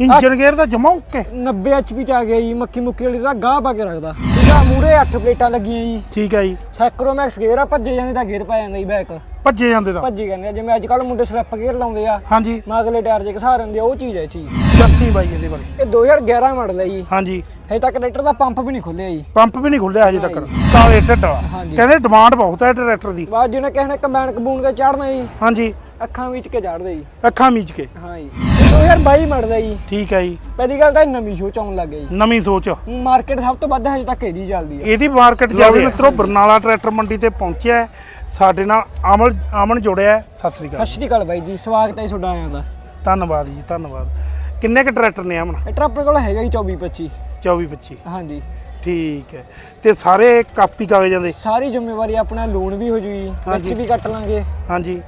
Engine gear ਦਾ ਜਮਾ okay. 90 HP ਚ ਆ ਗਿਆ ਜੀ ਮੱਕੀ ਮੁੱਕੀ ਵਾਲੀ ਦਾ ਗਾਹ ਪਾ ਕੇ ਰੱਖਦਾ। ਇਹਦਾ ਮੂਰੇ 8 ਪਲੇਟਾਂ ਲੱਗੀਆਂ ਜੀ। ਠੀਕ ਹੈ ਜੀ। ਸੈਕਰੋਮੈਕਸ ਗੇਅਰ ਆ ਭੱਜੇ ਜਾਂਦੇ ਤਾਂ ਗੇਅਰ ਪੈ ਜਾਂਦਾ ਜੀ ਬੈਕ ਭੱਜੇ ਜਾਂਦੇ ਦਾ ਭੱਜੀ ਆ ਜਿਵੇਂ ਅੱਜ ਕੱਲ ਮੁੰਡੇ ਸਲਿੱਪ ਗੇਅਰ ਲਾਉਂਦੇ ਆ। ਹਾਂਜੀ। ਮਗਲੇ ਟਾਇਰ ਜੇ ਘਸਾਰ ਹੁੰਦੇ ਆ ਉਹ ਚੀਜ਼ ਹੈ ਚੀਜ਼। ਦੱਸੀ ਬਾਈ ਇਹਦੇ ਬਾਰੇ। ਇਹ 2011 ਮਾਡਲ ਹੈ ਜੀ। ਹਾਂਜੀ। ਹਜੇ ਤੱਕ ਟਰੈਕਟਰ ਦਾ ਪੰਪ ਵੀ ਨਹੀਂ ਖੁੱਲਿਆ ਜੀ। ਪੰਪ ਵੀ ਨਹੀਂ ਖੁੱਲਿਆ ਹਜੇ ਤੱਕ। ਕਾਲੇ ਢੱਡਾ ਹਾਂਜੀ। ਕਹਿੰਦੇ ਡਿਮਾਂਡ ਬਹੁਤ ਹੈ ਟਰੈਕਟਰ ਦੀ। ਬਾਅਦ ਜਿਹਨੇ ਕਿਸੇ ਨੇ ਕੰਬਾਈਨ ਕਬੂਨ ਕੇ ਚਾੜਨਾ ਜੀ। ਹਾਂਜੀ। ਅੱਖਾਂ ਵਿੱਚ ਕੇ ਚਾੜਦੇ ਜੀ। ਅੱਖਾਂ ਮੀਚ ਕੇ। ਹਾਂ ਜੀ। ਇਹ 2022 ਮਾਡਲ ਹੈ ਜੀ। ਠੀਕ ਹੈ ਜੀ। ਪਹਿਲੀ ਗੱਲ ਤਾਂ ਇਹ ਨਵੀਂ ਸ਼ੋ ਚ ਆਉਣ ਲੱਗ ਗਈ। ਨਵੀਂ ਸੋਚ। ਮਾਰਕੀਟ ਸਭ ਤੋਂ ਵੱਧ ਹਜੇ ਤੱਕ ਇਹਦੀ ਚੱਲਦੀ ਹੈ ਇਹਦੀ ਮਾਰਕੀਟ ਜਾਵੇ ਮਿੱਤਰੋ ਬਰਨਾਲਾ ਟਰੈਕਟਰ ਮੰਡੀ ਤੇ ਪਹੁੰਚਿਆ ਹੈ। ਸਾਡੇ ਨਾਲ ਅਮਨ ਅਮਨ ਜੁੜਿਆ ਹੈ। ਸਤਿ ਸ੍ਰੀ ਸਤਿ ਅਕਾਲ ਸ਼੍ਰੀ ਅਕਾਲ ਬਾਈ ਜੀ। ਸਵਾਗਤ ਹੈ ਜੀ ਤੁਹਾਡਾ ਆਇਆਂ ਦਾ। ਧੰਨਵਾਦ ਜੀ ਧੰਨਵਾਦ। ਕਿੰਨੇ ਕ ਟਰੈਕਟਰ ਨੇ ਅਮਨ? ਟਰੈਕਟਰ ਆਪਣੇ ਕੋਲ ਹੈਗਾ ਜੀ 24 25 24 25 ਹਾਂਜੀ ਠੀਕ ਹੈ। ਤੇ ਸਾਰੇ ਕਾਪੀ ਕਾਗਜ਼ਾਂ ਦੇ? ਸਾਰੀ ਜ਼ਿੰਮੇਵਾਰੀ ਆਪਣਾ ਲੋਨ ਵੀ ਹੋ ਜੂਗੀ। ਵਿੱਚ ਹਾਂਜੀ। ਵੀ ਕੱਟ ਲਾਂਗੇ। ਹਾਂਜੀ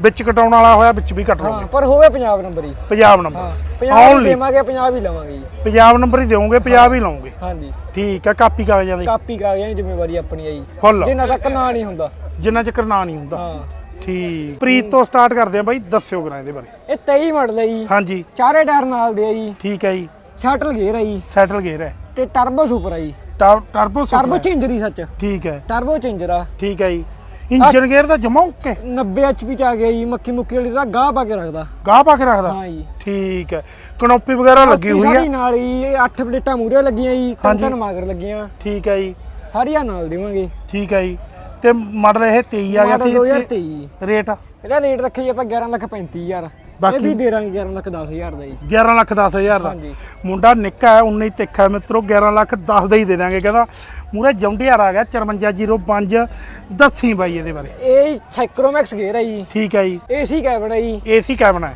ਵਿੱਚ ਕਟਾਉਣ ਵਾਲਾ ਹੋਇਆ ਵਿੱਚ ਵੀ ਕੱਟ ਹਾਂ ਲਓਗੇ ਪਰ ਹੋਵੇ ਪੰਜਾਬ ਨੰਬਰ ਹੀ। ਪੰਜਾਬ ਹਾਂ ਨੰਬਰ ਪੰਜਾਬ ਹੀ Only। ਦੇਵਾਂਗੇ ਪੰਜਾਬ ਹੀ ਲਵਾਂਗੇ ਜੀ। ਪੰਜਾਬ ਨੰਬਰ ਹੀ ਦੇਵੋਗੇ ਪੰਜਾਬ ਹੀ। ਲਾਉਂਗੇ ਹਾਂਜੀ। ਠੀਕ ਹੈ ਕਾਪੀ ਕਾਗਜ਼ਾਂ ਦੀ। ਕਾਪੀ ਕਾਗਜ਼ਾਂ ਦੀ ਜ਼ਿੰਮੇਵਾਰੀ ਆਪਣੀ ਹੈ ਜੀ। ਫੁੱਲ। ਜਿੰਨਾ ਤੱਕ ਨਾਂ ਨਹੀਂ ਹੁੰਦਾ। ਜਿੰਨਾ ਚਿਰ ਨਾਂ ਨਹੀਂ ਹੁੰਦਾ। ਹਾਂ। ਠੀਕ। ਪ੍ਰੀਤ ਤੋਂ ਸਟਾਰਟ ਕਰਦੇ ਆ ਬਾਈ ਦੱਸਿਓ ਕਰਾਂ ਇਹਦੇ ਬਾਰੇ। ਇਹ 23 ਮਾਡਲ ਹੈ ਜੀ। ਹਾਂਜੀ। ਚਾਰੇ ਟਾਇਰ ਨਾਲ ਦੇ ਆ ਜੀ। ਠੀਕ ਹੈ ਜੀ। ਸ਼ਟਲ ਗੇਅਰ ਹੈ ਜੀ। ਸੈਟਲ ਗੇਅਰ ਹੈ ਤੇ ਟਰਬੋ ਸੁਪਰ ਹੈ ਜੀ। ਟਰ- ਟਰਬੋ ਸੁਪਰ ਟਰਬੋ। ਚੇਂਜਰ ਹੀ ਸੱਚ। ਠੀਕ ਹੈ ਟਰਬੋ ਚੇਂਜਰ ਆ। ਠੀਕ ਹੈ ਜੀ। ਇੰਜਨ ਗੇਅਰ ਦਾ ਜਮਾ ਓਕੇ। 90 ਐਚਪੀ ਚ ਆ ਗਿਆ ਜੀ ਮੱਕੀ ਮੁੱਕੀ ਵਾਲੀ ਦਾ ਗਾਹ ਪਾ ਕੇ ਰੱਖਦਾ। ਗਾਹ ਪਾ ਕੇ ਰੱਖਦਾ? ਹਾਂ ਜੀ। ਠੀਕ ਹੈ। ਕਨੋਪੀ ਵਗੈਰਾ ਲੱਗੀ ਹੋਈ ਸਾਰੀ ਹੈ ਨਾਲ ਹੀ ਇਹ 8 ਪਲੇਟਾਂ ਮੂਰੇ ਲੱਗੀਆਂ ਜੀ ਤਿੰਨ। ਤਿੰਨ ਮਾਗਰ ਲੱਗੀਆਂ। ਠੀਕ ਹੈ ਜੀ। ਸਾਰੀਆਂ ਨਾਲ ਦੇਵਾਂਗੇ। ਠੀਕ ਹੈ ਜੀ। ਤੇ ਮਾਡਲ ਇਹ 23 ਆ ਗਿਆ ਸੀ। 2023 ਰੇਟ? ਇਹਦਾ ਰੇਟ ਰੱਖਿਆ ਜੀ ਆਪਾਂ 11 ਲੱਖ 35000 ਇਹ ਬਾਕੀ- ਵੀ ਦੇ ਦਾਂਗੇ 11 ਲੱਖ 10000 ਦਾ ਜੀ। 11 ਲੱਖ 10000 ਦਾ। ਹਾਂਜੀ। ਮੁੰਡਾ ਨਿੱਕਾ ਹੈ 19 ਤਿੱਖਾ ਹੈ ਮਿੱਤਰੋ 11 ਲੱਖ 10 ਦਾ ਹੀ ਦੇ ਦਾਂਗੇ ਕਹਿੰਦਾ। ਮੂਰੇ ਜੌਂਡੀਆਰ ਆ ਗਿਆ 5405 ਦੱਸੀ ਬਾਈ ਇਹਦੇ ਬਾਰੇ। ਇਹ ਸਾਈਕਰੋਮੈਕਸ ਗੇਅਰ ਹੈ ਜੀ। ਠੀਕ ਹੈ ਜੀ। ਏਸੀ ਕੈਬਨ ਹੈ ਜੀ। ਏਸੀ ਕੈਬਨ ਹੈ।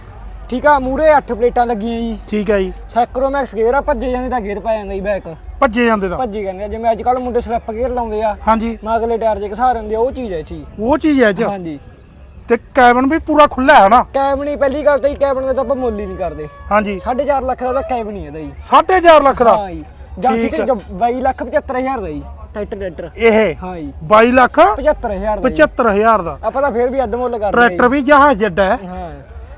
ਠੀਕ ਆ ਮੂਰੇ 8 ਪਲੇਟਾਂ ਲੱਗੀਆਂ ਜੀ। ਠੀਕ ਹੈ ਜੀ। ਸਾਈਕਰੋਮੈਕਸ ਗੇਅਰ ਆ ਭੱਜੇ ਜਾਂਦੇ ਤਾਂ ਗੇਅਰ ਪੈ ਜਾਂਦਾ ਜੀ ਬੈਕ ਭੱਜੇ ਜਾਂਦੇ ਦਾ ਭੱਜੀ ਕਹਿੰਦੇ ਆ ਜਿਵੇਂ ਅੱਜ ਕੱਲ ਮੁੰਡੇ ਸਲਿੱਪ ਗੇਅਰ ਲਾਉਂਦੇ ਆ। ਹਾਂਜੀ। ਮਗਲੇ ਟਾਇਰ ਜੇ ਘਸਾਰ ਹੁੰਦੇ ਆ ਉਹ ਚੀਜ਼ ਹੈ ਚੀਜ਼ ਉਹ ਚੀਜ਼ ਹੈ 'ਚ ਹਾਂਜੀ। ਤੇ ਕੈਬਨ ਵੀ ਪੂਰਾ ਖੁੱਲਾ ਹੈ ਨਾ ਕੈਬਨ ਹੀ ਪਹਿਲੀ ਗੱਲ ਤਾਂ ਹੀ ਕੈਬਨ ਦਾ ਤਾਂ ਆਪਾਂ ਮੁੱਲ ਹੀ ਨਹੀਂ ਕਰਦੇ। ਹਾਂਜੀ। 4.5 ਲੱਖ ਦਾ ਤਾਂ ਕੈਬਨ ਹੀ ਇਹਦਾ ਜੀ। 4.5 ਲੱਖ ਦਾ? ਹਾਂ ਜੀ। ਜਾਂਚੀ ਠੀਕ ਤੇ 22 ਲੱਖ 75000 ਦਾ ਜੀ ਟਰੈਕਟਰ ਟਰੈਕਟਰ। ਇਹ ਹਾਂ ਜੀ। 22 ਲੱਖ 75000 ਦਾ ਜੀ। 75000 ਦਾ। ਆਪਾਂ ਤਾਂ ਫੇਰ ਵੀ ਅੱਧ ਮੁੱਲ ਕਰਦੇ ਟਰੈਕਟਰ ਵੀ ਜਹਾਜ਼ ਜੱਡਾ ਹੈ। ਹਾਂ।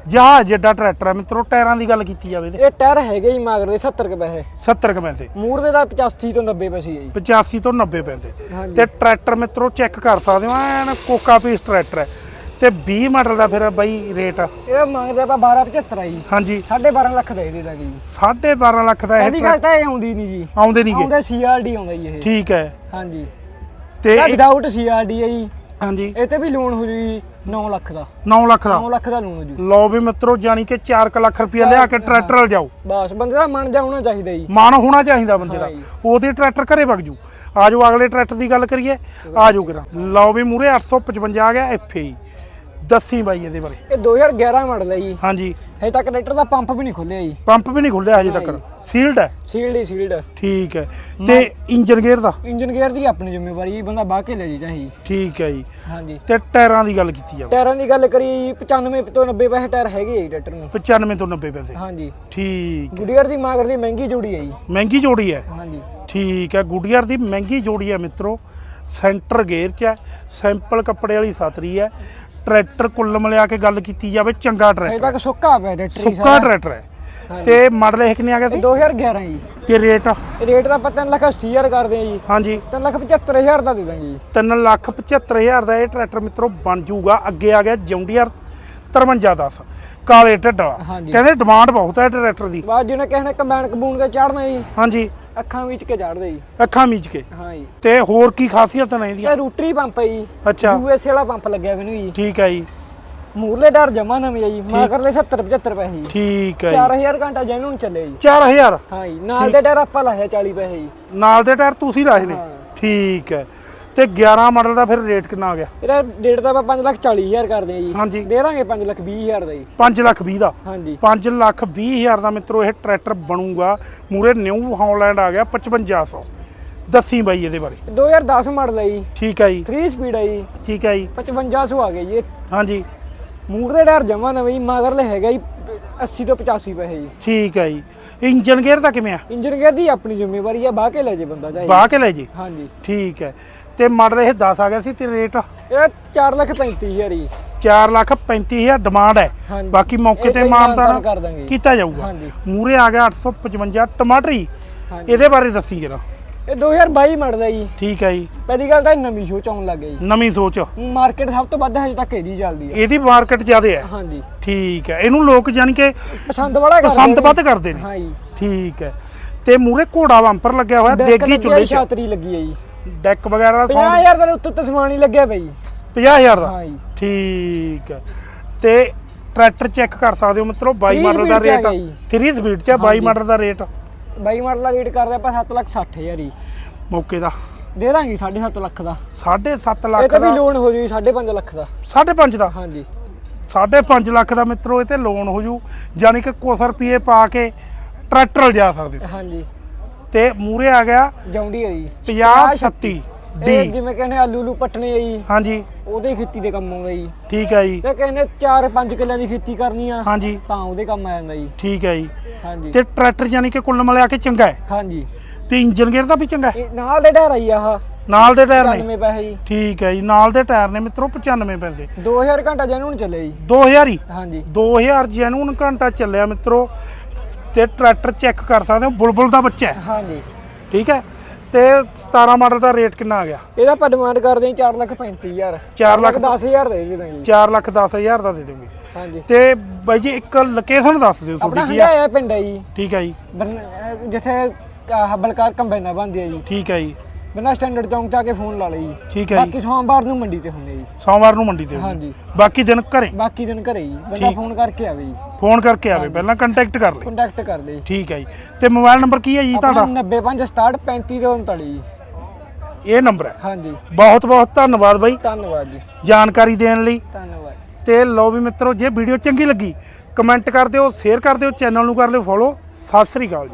ਜਹਾਜ਼ ਜੱਡਾ ਟਰੈਕਟਰ ਹੈ। ਮਿੱਤਰੋ ਟਾਇਰਾਂ ਦੀ ਗੱਲ ਕੀਤੀ ਜਾਵੇ ਤੇ। ਇਹ ਟਾਇਰ ਹੈਗੇ ਹੀ ਮਗਰ ਦੇ 70 ਕੁ ਪੈਸੇ। 70 ਕੁ ਪੈਸੇ। ਮੂਰ ਦੇ ਦਾ 85 ਤੋਂ 90 ਪੈਸੇ ਹੈ ਜੀ। 85 ਤੋਂ 90 ਪੈਸੇ। ਹਾਂਜੀ ਤੇ ਟਰੈਕਟਰ ਮਿੱਤਰੋ ਚੈੱਕ ਕਰ ਸਕਦੇ ਹੋ ਐਨ ਕੋਕਾ ਪੀਸ ਟਰੈਕਟਰ ਹੈ। ਤੇ 20 ਮਾਡਲ ਦਾ ਫਿਰ ਬਾਈ ਰੇਟ। ਇਹ ਮੰਗਦੇ ਆਪਾਂ 1275 ਆ ਜੀ। ਹਾਂਜੀ। 12.5 ਲੱਖ ਦਾ ਦੇ ਦਾਂਗੇ ਜੀ 12.5 ਲੱਖ ਦਾ ਇਹ ਪਹਿਲੀ ਗੱਲ ਤਾਂ ਇਹ ਆਉਂਦੀ ਨਹੀਂ ਜੀ। ਆਉਂਦੇ ਨਹੀਂਗੇ ਆਉਂਦਾ ਸੀਆਰਡੀ ਆਉਂਦਾ ਜੀ ਇਹ। ਠੀਕ ਹੈ। ਹਾਂਜੀ। ਤੇ ਵਿਦਆਊਟ ਸੀਆਰਡੀ ਹੈ ਜੀ। ਹਾਂਜੀ। ਇਹ ਤੇ ਵੀ ਲੋਨ ਹੋ ਜੂ ਜੀ 9 ਲੱਖ ਦਾ। 9 ਲੱਖ ਦਾ। 9 ਲੱਖ ਦਾ ਲੋਨ ਹੋ ਜੂ। ਲਓ ਵੀ ਮਿੱਤਰੋ ਜਾਨੀ ਕਿ 4 ਲੱਖ ਰੁਪਇਆ ਲਿਆ ਕੇ ਟਰੈਕਟਰ ਲਿਜਾਓ ਬਸ ਬੰਦੇ ਦਾ ਮਨ ਜਾ ਹੋਣਾ ਚਾਹੀਦਾ ਜੀ। ਮਾਨ ਹੋਣਾ ਚਾਹੀਦਾ ਬੰਦੇ ਦਾ। ਉਹਦੇ ਟਰੈਕਟਰ ਘਰੇ ਵਗ ਜੂ। ਆਜੋ ਅਗਲੇ ਟਰੈਕਟਰ ਦੀ ਗੱਲ ਕਰੀਏ। ਆਜੋ ਕਿਰਾ ਲਓ ਵੀ ਮੂਰੇ 855 ਆ ਗਿਆ ਐਫਏ ਦੱਸੀ ਬਾਈ ਇਹਦੇ ਬਾਰੇ। ਇਹ 2011 ਮਾਡਲ ਹੈ ਜੀ। ਹਾਂਜੀ। ਹਜੇ ਤੱਕ ਟਰੈਕਟਰ ਦਾ ਪੰਪ ਵੀ ਨਹੀਂ ਖੁੱਲਿਆ ਜੀ। ਪੰਪ ਵੀ ਨਹੀਂ ਖੁੱਲਿਆ ਹਜੇ ਤੱਕ। ਸੀਲਡ ਹੈ? ਸੀਲਡ ਹੀ ਸੀਲਡ ਠੀਕ ਹੈ। ਤੇ ਇੰਜਨ ਗੇਅਰ ਦਾ? ਇੰਜਨ ਗੇਅਰ ਦੀ ਆਪਣੀ ਜ਼ਿੰਮੇਵਾਰੀ ਜੀ ਬੰਦਾ ਬਾਹ ਕੇ ਲੈ ਜੀ। ਚਾਹੀ ਠੀਕ ਹੈ ਜੀ। ਹਾਂਜੀ। ਤੇ ਟਾਇਰਾਂ ਦੀ ਗੱਲ ਕੀਤੀ ਜਾਵੇ। ਟਾਇਰਾਂ ਦੀ ਗੱਲ ਕਰੀ 95 ਤੋਂ 90 ਪੈਸੇ ਟਾਇਰ ਹੈਗੇ ਜੀ ਟਰੈਕਟਰ ਨੂੰ। 95 ਤੋਂ 90 ਪੈਸੇ। ਹਾਂਜੀ। ਠੀਕ ਗੁਡੀਅਰ ਦੀ ਮਾਗਰ ਦੀ ਮਹਿੰਗੀ ਜੋੜੀ ਹੈ ਜੀ। ਮਹਿੰਗੀ ਜੋੜੀ ਹੈ? ਹਾਂਜੀ। ਠੀਕ ਹੈ। ਗੁੱਡੀਅਰ ਦੀ ਮਹਿੰਗੀ ਜੋੜੀ ਹੈ ਮਿੱਤਰੋ। ਸੈਂਟਰ ਗੇਅਰ 'ਚ ਹੈ। ਸਿੰਪਲ ਕੱਪੜੇ ਵਾਲੀ ਸਾਤਰੀ ਹੈ। ਟਰੈਕਟਰ ਕੁੱਲ ਮਿਲਾ ਕੇ ਗੱਲ ਕੀਤੀ ਜਾਵੇ ਚੰਗਾ ਹਜੇ ਟਰੈਕਟਰ ਤੱਕ ਸੁੱਕਾ ਪਿਆ ਟਰੈਕਟਰ ਹੀ ਸੁੱਕਾ ਟਰੈਕਟਰ ਹੈ। ਤੇ ਮਾਡਲ ਇਹ ਕਿੰਨੇ ਆ ਗਿਆ ਇਹ ਸੀ 2011 ਜੀ। ਤੇ ਰੇਟ? ਰੇਟ ਦਾ ਆਪਾਂ 3 ਲੱਖ 80 ਹਜ਼ਾਰ ਕਰਦੇ ਆ ਜੀ। ਹਾਂਜੀ। 3 ਲੱਖ 75000 ਦਾ ਦੇ ਦਾਂਗੇ ਜੀ। 3 ਲੱਖ 75000 ਦਾ ਇਹ ਟਰੈਕਟਰ ਮਿੱਤਰੋ ਬਣ ਜਾਊਗਾ। ਅੱਗੇ ਆ ਗਿਆ ਜੌਂਡੀਅਰ 5310 ਕਾਲੇ ਢੱਡਾ ਹਾਂਜੀ। ਕਹਿੰਦੇ ਡਿਮਾਂਡ ਬਹੁਤ ਹੈ ਟਰੈਕਟਰ ਦੀ। ਬਾਅਦ ਜਿਹਨੇ ਕਿਸੇ ਨੇ ਕੰਬਾਈਨ ਕਬੂਨ ਕੇ ਚਾੜਨਾ ਜੀ। ਹਾਂਜੀ। ਅੱਖਾਂ ਵਿੱਚ ਕੇ ਚਾੜਦੇ ਜੀ। ਅੱਖਾਂ ਮੀਚ ਕੇ। ਹਾਂ ਜੀ। ਤੇ ਹੋਰ ਕੀ ਖਾਸੀਅਤ ਨੇ ਇਹਦੀਆਂ? ਇਹ ਰੂਟਰੀ ਪੰਪ ਹੈ ਜੀ। ਅੱਛਾ। ਯੂਐਸ ਵਾਲਾ ਪੰਪ ਲੱਗਿਆ ਮੈਨੂੰ ਜੀ। ਠੀਕ ਹੈ ਜੀ। ਮੂਰਲੇ ਡਰ ਜਮਾ ਨਵੇਂ ਆ ਜੀ। ਮਗਰਲੇ 70 75 ਪੈਸੇ ਜੀ। ਠੀਕ ਹੈ ਜੀ। 4000 ਘੰਟਾ ਜੈਨੂਨ ਚੱਲੇ ਜੀ। 4000 ਹਾਂ ਜੀ। ਨਾਲ ਦੇ ਟਾਇਰ ਆਪਾਂ ਲਾਇਆ 40 ਪੈਸੇ ਜੀ। ਨਾਲ ਦੇ ਟਾਇਰ ਤੁਸੀਂ ਲਾਏ ਨੇ। ਹਾਂ। ਠੀਕ ਹੈ। ਤੇ 11 ਮਾਡਲ ਦਾ ਫਿਰ ਰੇਟ ਕਿੰਨਾ ਆ ਗਿਆ? ਇਹਦਾ ਡੇਟ ਤਾਂ ਆਪਾਂ 5 ਲੱਖ 40 ਹਜ਼ਾਰ ਕਰਦੇ ਆ ਜੀ। ਹਾਂਜੀ। ਦੇ ਦਾਂਗੇ 5 ਲੱਖ 20 ਹਜ਼ਾਰ ਦਾ ਜੀ। 5 ਲੱਖ 20 ਦਾ? ਹਾਂਜੀ। 5 ਲੱਖ 20 ਹਜ਼ਾਰ ਦਾ ਮਿੱਤਰੋ ਇਹ ਟਰੈਕਟਰ ਬਣੂਗਾ। ਮੂਰੇ ਨਿਊ ਹੌਲੈਂਡ ਆ ਗਿਆ 5500 ਦੱਸੀ ਬਾਈ ਇਹਦੇ ਬਾਰੇ। 2010 ਮਾਡਲ ਹੈ ਜੀ। ਠੀਕ ਹੈ ਜੀ। 3 ਸਪੀਡ ਹੈ ਜੀ। ਠੀਕ ਹੈ ਜੀ। 5500 ਆ ਗਿਆ ਜੀ ਇਹ। ਹਾਂਜੀ। ਮੂਰ ਦੇ ਟਾਇਰ ਜਮਾ ਨਵੇਂ ਜੀ ਮਗਰਲੇ ਹੈਗਾ ਜੀ 80 ਤੋਂ 85 ਪੈਸੇ ਜੀ। ਠੀਕ ਹੈ ਜੀ। ਇੰਜਨ ਗੇਅਰ ਦਾ ਕਿਵੇਂ ਆ? ਇੰਜਨ ਗੇਅਰ ਦੀ ਆਪਣੀ ਜ਼ਿੰਮੇਵਾਰੀ ਆ ਬਾਹ ਕੇ ਲੈ ਜੇ ਬੰਦਾ ਚਾਹੇ। ਬਾਹ ਕੇ ਲੈ ਜੀ? ਹਾਂਜੀ। ਠੀਕ ਹੈ ਤੇ ਮਾਡਲ ਇਹ 10 ਆ ਗਿਆ ਸੀ ਤੇ ਰੇਟ? ਇਹਦਾ 4 ਲੱਖ 35 ਹਜ਼ਾਰ ਜੀ। 4 ਲੱਖ 35000 ਡਿਮਾਂਡ ਹੈ। ਹਾਂਜੀ। ਬਾਕੀ ਮੌਕੇ ਤੇ ਤਾਂ ਮਾਨਤਾ ਮਾਨਤਾਨ। ਕੀਤਾ ਜਾਊਗਾ। ਹਾਂਜੀ। ਮੂਰੇ ਆ ਗਿਆ 855 ਟਮਾਟਰੀ। ਹਾਂਜੀ। ਇਹਦੇ ਬਾਰੇ ਦੱਸੀ ਜਰਾ। ਇਹ 2022 ਮਾਡਲ ਜੀ। ਠੀਕ ਹੈ ਜੀ। ਪਹਿਲੀ ਗੱਲ ਤਾਂ ਨਵੀਂ ਸ਼ੋ ਚ ਆਉਣ ਲੱਗ ਗਈ। ਨਵੀਂ ਸੋਚ। ਮਾਰਕੀਟ ਸਭ ਤੋਂ ਵੱਧ ਹਜੇ ਤੱਕ ਇਹਦੀ ਚੱਲਦੀ ਹੈ ਇਹਦੀ ਮਾਰਕੀਟ ਜ਼ਿਆਦਾ ਹੈ। ਹਾਂਜੀ। ਠੀਕ ਹੈ। ਇਹਨੂੰ ਲੋਕ ਜਾਣੀ ਕਿ ਪਸੰਦ ਬੜਾ ਕਰਦੇ ਪਸੰਦ। ਵੱਧ ਕਰਦੇ ਨੇ। ਹਾਂ ਜੀ ਠੀਕ ਹੈ। ਤੇ ਮੂਰੇ ਘੋੜਾ ਬੰਪਰ ਲੱਗਿਆ ਹੋਇਆ ਦੇਗੀ ਚੁੱਲ੍ਹੇ ਛਾਤਰੀ ਲੱਗੀ ਹੈ ਜੀ। ਡੈਕ ਵਗੈਰਾ 50000 ਦਾ ਉੱਤੇ ਤਸਮਾਨ ਹੀ ਲੱਗਿਆ ਬਈ 50000 ਦਾ? ਹਾਂ ਜੀ। ਠੀਕ ਹੈ। ਤੇ ਟਰੈਕਟਰ ਚੈੱਕ ਕਰ ਸਕਦੇ ਹੋ ਮਿੱਤਰੋ 22 Three ਮਾਡਲ ਦਾ ਰੇਟ ਹੈਗਾ ਜੀ। 3 ਸਪੀਡ ਚ ਹੈ 22 ਹਾਂਜੀ। ਮਾਡਲ ਦਾ ਰੇਟ? ਬਾਈ ਮਾਡਲ ਦਾ ਰੇਟ ਕਰਦੇ ਆਪਾਂ 7 ਲੱਖ 60000 ਹੀ ਮੌਕੇ ਦਾ। ਦੇ ਦਾਂਗੇ 7.5 ਲੱਖ ਦਾ। 7.5 ਇਹ ਲੱਖ ਤਾਂ ਵੀ ਦਾ। ਲੋਨ ਹੋ ਜੂ 5.5 ਲੱਖ ਦਾ। 5.5 ਦਾ? ਹਾਂਜੀ। 5.5 ਲੱਖ ਦਾ ਮਿੱਤਰੋ ਇਹ ਤੇ ਲੋਨ ਹੋ ਜੂ। ਯਾਨੀ ਕਿ ਕੁਛ ਰੁਪਏ ਪਾ ਕੇ ਟਰੈਕਟਰ ਲਿਜਾ ਸਕਦੇ ਹਾਂਜੀ। ਤੇ ਮੂਰੇ ਆ ਗਿਆ ਜੌਂਡੀ ਹੈ ਜੀ। 50 36 ਡੀ ਜਿਵੇਂ ਕਹਿੰਦੇ ਆਲੂ ਲੂ ਪੱਟਣੇ ਆ ਜੀ। ਹਾਂਜੀ। ਉਹਦੇ ਖੇਤੀ ਦੇ ਕੰਮ ਆਉਂਦਾ ਜੀ। ਠੀਕ ਹੈ ਜੀ। ਤੇ ਕਹਿੰਦੇ 4-5 ਕਿੱਲਿਆਂ ਦੀ ਖੇਤੀ ਕਰਨੀ ਆ ਹਾਂਜੀ। ਤਾਂ ਉਹਦੇ ਕੰਮ ਆ ਜਾਂਦਾ ਜੀ। ਠੀਕ ਹੈ ਜੀ। ਹਾਂਜੀ। ਤੇ ਟਰੈਕਟਰ ਯਾਨੀ ਕਿ ਕੁੱਲ ਮਿਲਾ ਕੇ ਚੰਗਾ ਹੈ? ਹਾਂਜੀ। ਤੇ ਇੰਜਨ ਗੇਅਰ ਦਾ ਵੀ ਚੰਗਾ ਹੈ? ਨਾਲ ਦੇ ਢਾਰ ਆਈ ਆਹ। ਨਾਲ ਦੇ ਟਾਇਰ ਨੇ? 95 ਪੈਸੇ ਜੀ। ਠੀਕ ਹੈ ਜੀ। ਨਾਲ ਦੇ ਟਾਇਰ ਨੇ ਮਿੱਤਰੋ 95 ਪੈਸੇ। 2000 ਘੰਟਾ ਜੈਨੂਨ ਚੱਲੇ ਜੀ। 2000 ਹੀ? ਹਾਂਜੀ। 2000 ਜੈਨੂਨ ਘੰਟਾ ਚੱਲਿਆ ਮਿੱਤਰੋ। ਤੇ ਟਰੈਕਟਰ ਚੈੱਕ ਕਰ ਸਕਦੇ ਹੋ ਬੁਲਬੁਲ ਦਾ ਬੱਚਾ ਹੈ। ਹਾਂਜੀ। ਠੀਕ ਹੈ? ਤੇ 17 ਮਾਡਲ ਦਾ ਰੇਟ ਕਿੰਨਾ ਆ ਗਿਆ? ਇਹਦਾ ਆਪਾਂ ਡਿਮਾਂਡ ਕਰਦੇ ਹਾਂ 4 ਲੱਖ 35000 ਚਾਰ ਲੱਖ 10000 ਦੇ ਦੇ ਦਾਂਗੇ ਜੀ। 4 ਲੱਖ 10000 ਦਾ ਦੇ ਦਿਓਗੇ ਹਾਂਜੀ। ਤੇ ਬਾਈ ਜੀ ਇੱਕ ਲੋਕੇਸ਼ਨ ਦੱਸ ਦਿਓ ਆਪਣਾ ਤੁਹਾਡੀ ਕੀ ਹੈ ਹੰਡਾਇਆ ਪਿੰਡ ਹੈ ਜੀ। ਠੀਕ ਹੈ ਜੀ। ਬਰਨ- ਅਹ ਜਿੱਥੇ ਆਹ ਬਲਕਾਰ ਕੰਬਾਈਨਾਂ ਬਣਦੀ ਹੈ ਜੀ। ਠੀਕ ਹੈ ਜੀ। ਬਿਨਾਂ ਸਟੈਂਡਰਡ ਚੌਂਕ ਜਾ ਕੇ ਫੋਨ ਲਾ ਲਈ ਜੀ। ਠੀਕ ਹੈ ਜੀ। ਬਾਕੀ ਸੋਮਵਾਰ ਨੂੰ ਮੰਡੀ ਤੇ ਹੁੰਦੇ ਜੀ। ਸੋਮਵਾਰ ਨੂੰ ਮੰਡੀ ਤੇ। ਹਾਂਜੀ। ਬਾਕੀ ਦਿਨ ਘਰੇ? ਬਾਕੀ ਦਿਨ ਘਰੇ ਜੀ। ਬੰਦਾ ਠੀਕ। ਫੋਨ ਕਰਕੇ ਆਵੇ ਜੀ। ਫੋਨ ਕਰਕੇ ਆਵੇ ਪਹਿਲਾਂ ਕੰਟੈਕਟ ਕਰ ਲੈ ਕੰਟੈਕਟ ਕਰਦੇ ਜੀ ਠੀਕ ਹੈ ਜੀ। ਤੇ ਮੋਬਾਈਲ ਨੰਬਰ ਕੀ ਹੈ ਜੀ ਤੁਹਾਡਾ? 9567 3539 ਜੀ। ਇਹ ਨੰਬਰ ਹੈ। ਹਾਂਜੀ। ਬਹੁਤ ਬਹੁਤ ਧੰਨਵਾਦ ਬਾਈ। ਧੰਨਵਾਦ ਜੀ। ਜਾਣਕਾਰੀ ਦੇਣ ਲਈ। ਧੰਨਵਾਦ ਤੇ ਲਓ ਵੀ ਮਿੱਤਰੋ ਜੇ ਵੀਡੀਓ ਚੰਗੀ ਲੱਗੀ ਕਮੈਂਟ ਕਰ ਦਿਓ ਸ਼ੇਅਰ ਕਰ ਦਿਓ ਚੈਨਲ ਨੂੰ ਕਰ ਲਿਓ ਫੋਲੋ ਸਤਿ ਸ੍ਰੀ ਅਕਾਲ ਜੀ।